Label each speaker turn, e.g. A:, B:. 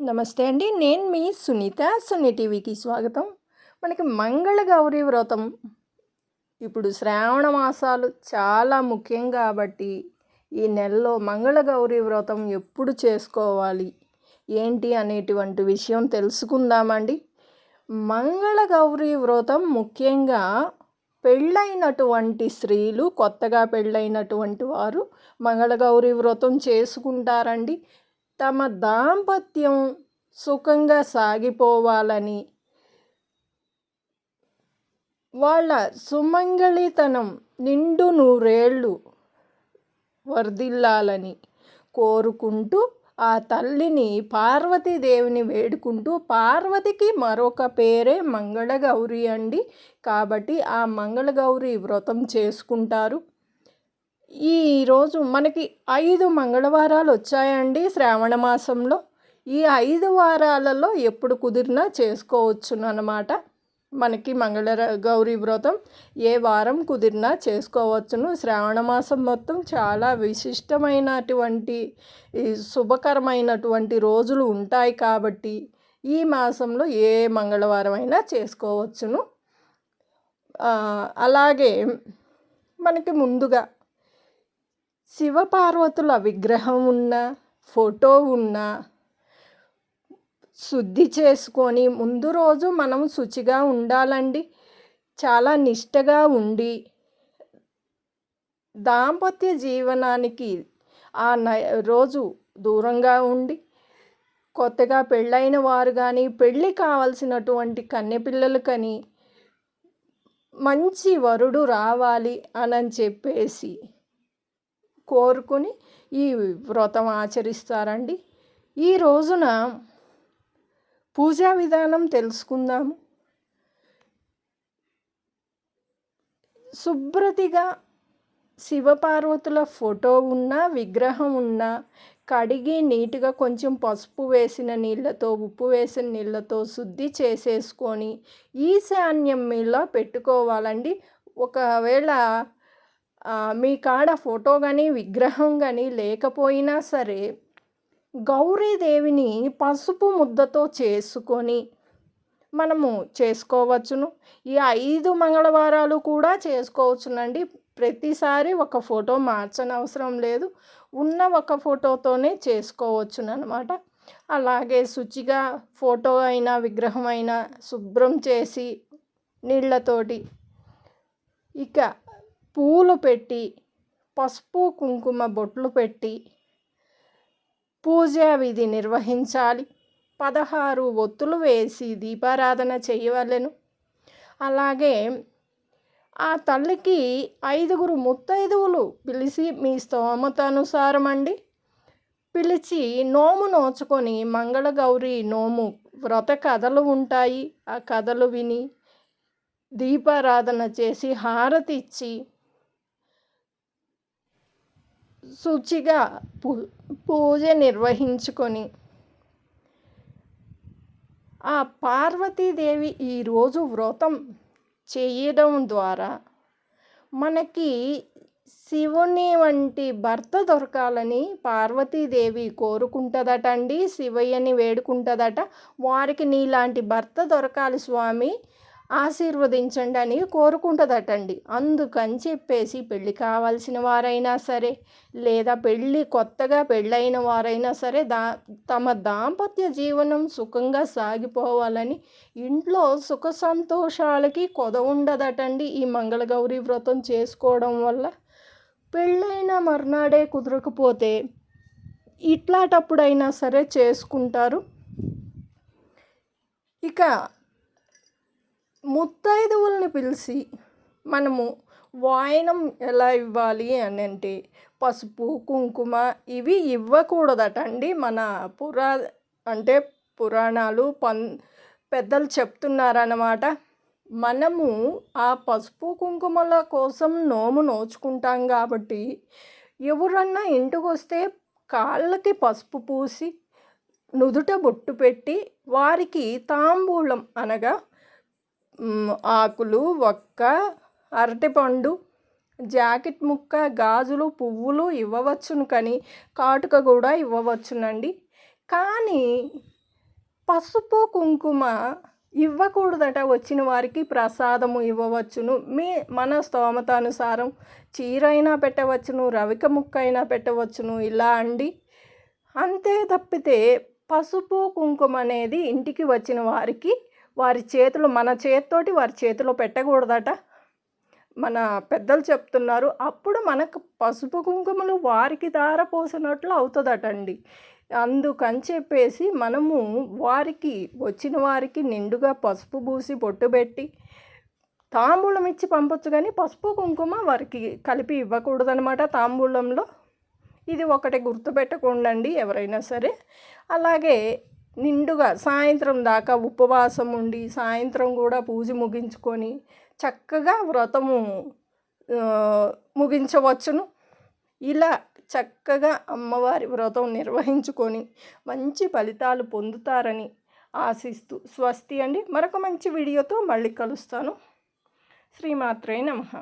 A: నమస్తే అండి. నేను మీ సునీత సున్ని టీవీకి స్వాగతం. మనకి మంగళ గౌరీ వ్రతం. ఇప్పుడు శ్రావణ మాసాలు చాలా ముఖ్యం కాబట్టి ఈ నెలలో మంగళ గౌరీ వ్రతం ఎప్పుడు చేసుకోవాలి? ఏంటి అనేటువంటి విషయం తెలుసుకుందామండి. మంగళ గౌరీ వ్రతం ముఖ్యంగా పెళ్ళైనటువంటి స్త్రీలు కొత్తగా పెళ్ళైనటువంటి వారు మంగళగౌరి వ్రతం చేసుకుంటారండి. తమ దాంపత్యం సుఖంగా సాగిపోవాలని. వాళ్ళ సుమంగళితనం నిండు నూరేళ్ళు వర్ధిల్లాలని కోరుకుంటూ ఆ తల్లిని పార్వతీదేవిని వేడుకుంటూ పార్వతికి మరొక పేరే మంగళగౌరి అండి. కాబట్టి ఆ మంగళగౌరి వ్రతం చేసుకుంటారు. ఈరోజు మనకి ఐదు మంగళవారాలు వచ్చాయండి శ్రావణ మాసంలో. ఈ ఐదు వారాలలో ఎప్పుడు కుదిరినా చేసుకోవచ్చును అనమాట మనకి మంగళ గౌరీ వ్రతం ఏ వారం కుదిరినా చేసుకోవచ్చును. శ్రావణ మాసం మొత్తం చాలా విశిష్టమైనటువంటి శుభకరమైనటువంటి రోజులు ఉంటాయి కాబట్టి ఈ మాసంలో ఏ మంగళవారం అయినా చేసుకోవచ్చును అలాగే మనకి ముందుగా శివపార్వతుల విగ్రహం ఉన్న ఫోటో ఉన్న శుద్ధి చేసుకొని ముందు రోజు మనం శుచిగా ఉండాలండి. చాలా నిష్టగా ఉండి దాంపత్య జీవనానికి ఆ రోజు దూరంగా ఉండి కొత్తగా పెళ్ళైన వారు కానీ పెళ్ళి కావలసినటువంటి కన్నెపిల్లలు కానీ మంచి వరుడు రావాలి అని చెప్పేసి కోరుకుని ఈ వ్రతం ఆచరిస్తారండి. ఈ రోజున పూజా విధానం తెలుసుకుందాము. శుభ్రతిగా శివపార్వతుల ఫోటో ఉన్న విగ్రహం ఉన్న కడిగి నీట్గా కొంచెం పసుపు వేసిన నీళ్ళతో ఉప్పు వేసిన నీళ్ళతో శుద్ధి చేసేసుకొని ఈశాన్యం మీద పెట్టుకోవాలండి. ఒకవేళ మీ కాడ ఫోటో కానీ విగ్రహం కానీ లేకపోయినా సరే గౌరీదేవిని పసుపు ముద్దతో చేసుకొని మనము చేసుకోవచ్చును. ఈ ఐదు మంగళవారాలు కూడా చేసుకోవచ్చునండి. ప్రతిసారి ఒక ఫోటో మార్చనవసరం లేదు. ఉన్న ఒక ఫోటోతోనే చేసుకోవచ్చునమాట అలాగే శుచిగా ఫోటో అయినా విగ్రహం అయినా శుభ్రం చేసి నీళ్ళతోటి ఇక పూలు పెట్టి పసుపు కుంకుమ బొట్లు పెట్టి పూజా విధి నిర్వహించాలి. పదహారు ఒత్తులు వేసి దీపారాధన చేయవలెను. అలాగే ఆ తల్లికి ఐదుగురు ముత్తైదువులు పిలిచి మీ స్తోమతానుసారం అండి పిలిచి నోము నోచుకొని మంగళగౌరి నోము వ్రత కథలు ఉంటాయి. ఆ కథలు విని దీపారాధన చేసి హారతి ఇచ్చి శుచిగా పూ పూజ నిర్వహించుకొని. ఆ పార్వతీదేవి ఈరోజు వ్రతం చేయడం ద్వారా మనకి శివుని వంటి భర్త దొరకాలని పార్వతీదేవి కోరుకుంటుందట అండి శివయ్యని వేడుకుంటుందట. వారికి నీలాంటి భర్త దొరకాలి స్వామి. ఆశీర్వదించండి అని కోరుకుంటుందటండి. అందుకని చెప్పేసి పెళ్ళి కావాల్సిన వారైనా సరే లేదా పెళ్ళి కొత్తగా పెళ్ళైన వారైనా సరే దా తమ దాంపత్య జీవనం సుఖంగా సాగిపోవాలని ఇంట్లో సుఖ సంతోషాలకి కొద ఉండదటండి ఈ మంగళగౌరి వ్రతం చేసుకోవడం వల్ల. పెళ్ళైన మర్నాడే కుదరకపోతే ఇట్లాటప్పుడైనా సరే చేసుకుంటారు. ఇక ముత్తైదువుల్ని పిలిచి మనము వాయనం ఎలా ఇవ్వాలి అని అంటే పసుపు కుంకుమ ఇవి ఇవ్వకూడదట అండి మన పురా అంటే పురాణాలు పన్ పెద్దలు చెప్తున్నారన్నమాట. మనము ఆ పసుపు కుంకుమల కోసం నోము నోచుకుంటాం కాబట్టి ఎవరన్నా ఇంటికి వస్తే కాళ్ళకి పసుపు పూసి నుదుట బొట్టు పెట్టి వారికి తాంబూలం అనగా ఆకులు ఒక్క అరటిపండు జాకెట్ ముక్క గాజులు పువ్వులు ఇవ్వవచ్చును కానీ కాటుక కూడా ఇవ్వవచ్చునండి. కానీ పసుపు కుంకుమ ఇవ్వకూడదట. వచ్చిన వారికి ప్రసాదము ఇవ్వవచ్చును. మీ మన స్తోమతానుసారం చీర అయినా పెట్టవచ్చును రవిక ముక్క అయినా పెట్టవచ్చును ఇలా అండి. అంతే తప్పితే పసుపు కుంకుమ అనేది ఇంటికి వచ్చిన వారికి వారి చేతులు మన చేతితోటి వారి చేతిలో పెట్టకూడదట. మన పెద్దలు చెప్తున్నారు అప్పుడు మనకు పసుపు కుంకుమలు వారికి దారపోసినట్లు అవుతుందట అండి అందుకని చెప్పేసి మనము వారికి వచ్చిన వారికి నిండుగా పసుపు పూసి బొట్టు పెట్టి తాంబూలం ఇచ్చి పంపొచ్చు కానీ పసుపు కుంకుమ వారికి కలిపి ఇవ్వకూడదనమాట తాంబూలంలో. ఇది ఒకటి గుర్తుపెట్టకుండండి ఎవరైనా సరే. అలాగే నిండుగా సాయంత్రం దాకా ఉపవాసం ఉండి సాయంత్రం కూడా పూజ ముగించుకొని చక్కగా వ్రతము ముగించవచ్చును. ఇలా చక్కగా అమ్మవారి వ్రతం నిర్వహించుకొని మంచి ఫలితాలు పొందుతారని ఆశిస్తూ స్వస్తి అండి. మరొక మంచి వీడియోతో మళ్ళీ కలుస్తాను. శ్రీమాత్రే నమః.